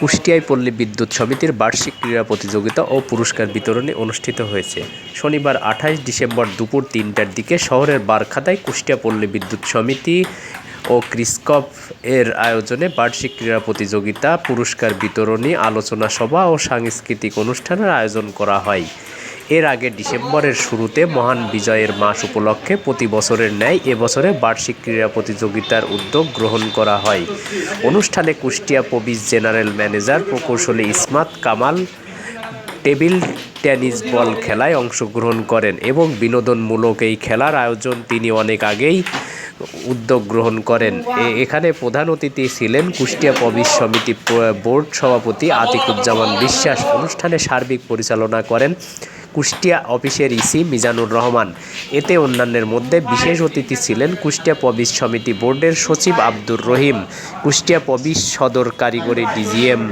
কুষ্টিয়ায় পল্লী বিদ্যুৎ সমিতির বার্ষিক ক্রীড়া প্রতিযোগিতা ও পুরস্কার বিতরণী অনুষ্ঠিত হয়েছে। শনিবার আঠাশ ডিসেম্বর দুপুর তিনটার দিকে শহরের বারখাতায় কুষ্টিয়া পল্লী বিদ্যুৎ সমিতি ও ক্রিসকপ এর আয়োজনে বার্ষিক ক্রীড়া প্রতিযোগিতা, পুরস্কার বিতরণী, আলোচনা সভা ও সাংস্কৃতিক অনুষ্ঠানের আয়োজন করা হয়। এর আগে ডিসেম্বরের শুরুতে মহান বিজয়ের মাস উপলক্ষে প্রতি বছরের ন্যায় এবছরে বার্ষিক ক্রীড়া প্রতিযোগিতার উদ্যোগ গ্রহণ করা হয়। অনুষ্ঠানে কুষ্টিয়া পবিস জেনারেল ম্যানেজার প্রকৌশলী Ismat Kamal table tennis ball খেলায় অংশগ্রহণ করেন এবং বিনোদনমূলক এই খেলার আয়োজন তিনি অনেক আগেই উদ্যোগ গ্রহণ করেন। এখানে প্রধান অতিথি ছিলেন কুষ্টিয়া পবিস সমিতি বোর্ড সভাপতি আতিকুজ্জামান বিশ্বাস। অনুষ্ঠানে সার্বিক পরিচালনা করেন কুষ্টিয়া অফিসের ইসি মিজানুর রহমান। এতে অন্যান্যের মধ্যে বিশেষ অতিথি ছিলেন কুষ্টিয়া পবিস সমিতি বোর্ডের সচিব আব্দুর রহিম, কুষ্টিয়া পবিস সদর কারিগরি DGM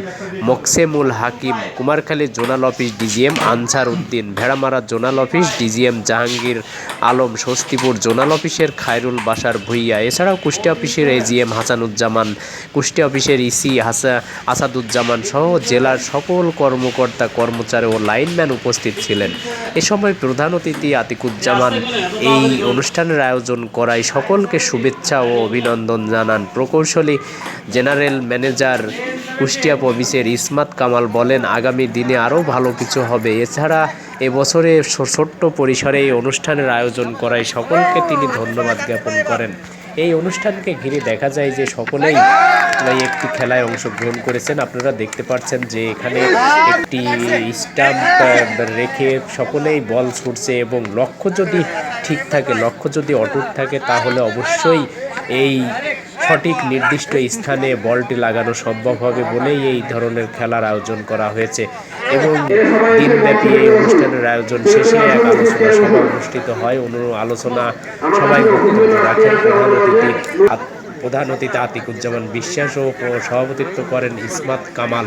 Moksemul Hakim, Kumarkhali zonal office DGM Ansar Uddin, Bheramara zonal office DGM Jahangir Alam Swastipur zonal অফিসের খায়রুল বাসার ভুইয়া। এছাড়াও কুষ্টিয়া অফিসের এজিএম হাসানুজ্জামান, কুষ্টিয়া অফিসের ইসি হাসা আসাদুজ্জামান সহ জেলার সকল কর্মকর্তা, কর্মচারী ও লাইনম্যান উপস্থিত ছিলেন। এ সময় প্রধান অতিথি আতিকুজ্জামান এই অনুষ্ঠানের আয়োজন করায় সকলকে শুভেচ্ছা ও অভিনন্দন জানান প্রকৌশলী জেনারেল ম্যানেজার কুষ্টিয়া পবিসের ইসমাত কামাল বলেন, আগামী দিনে আরও ভালো কিছু হবে। এছাড়া এবছরে ছোট্ট পরিসরে এই অনুষ্ঠানের আয়োজন করায় সকলকে তিনি ধন্যবাদ জ্ঞাপন করেন। এই অনুষ্ঠানকে ঘিরে দেখা যায় যে সকলেই একটি খেলায় অংশগ্রহণ করেছেন। আপনারা দেখতে পাচ্ছেন যে এখানে একটি স্টাম্প রেখে সকলেই বল ছুটছে এবং লক্ষ্য যদি ঠিক থাকে, লক্ষ্য যদি অটুট থাকে, তাহলে অবশ্যই এই সঠিক নির্দিষ্ট স্থানে বলটি লাগানো সম্ভব হবে বলেই এই ধরনের খেলার আয়োজন করা হয়েছে এবং দিনব্যাপী এই অনুষ্ঠানের আয়োজন শেষে এক আলোচনা সভা অনুষ্ঠিত হয়। অনু আলোচনা সবাই বক্তব্য রাখেন প্রধান অতিথি প্রধান অতিথি আতিকুজ্জামান বিশ্বাস ও সভাপতিত্ব করেন ইসমাত কামাল।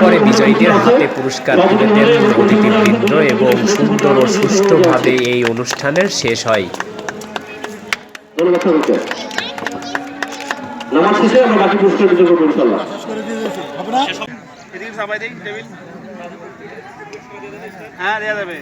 পরে বিজয়ীদের হাতে পুরস্কার তুলে দেন অতিথিবৃন্দ এবং সুন্দর ও সুষ্ঠুভাবে এই অনুষ্ঠানের শেষ হয়। নামাজ শেষে আমরা বাকি পুরস্কার বিতরণ করব ইনশাল্লাহ হ্যাঁ দেওয়া যাবে।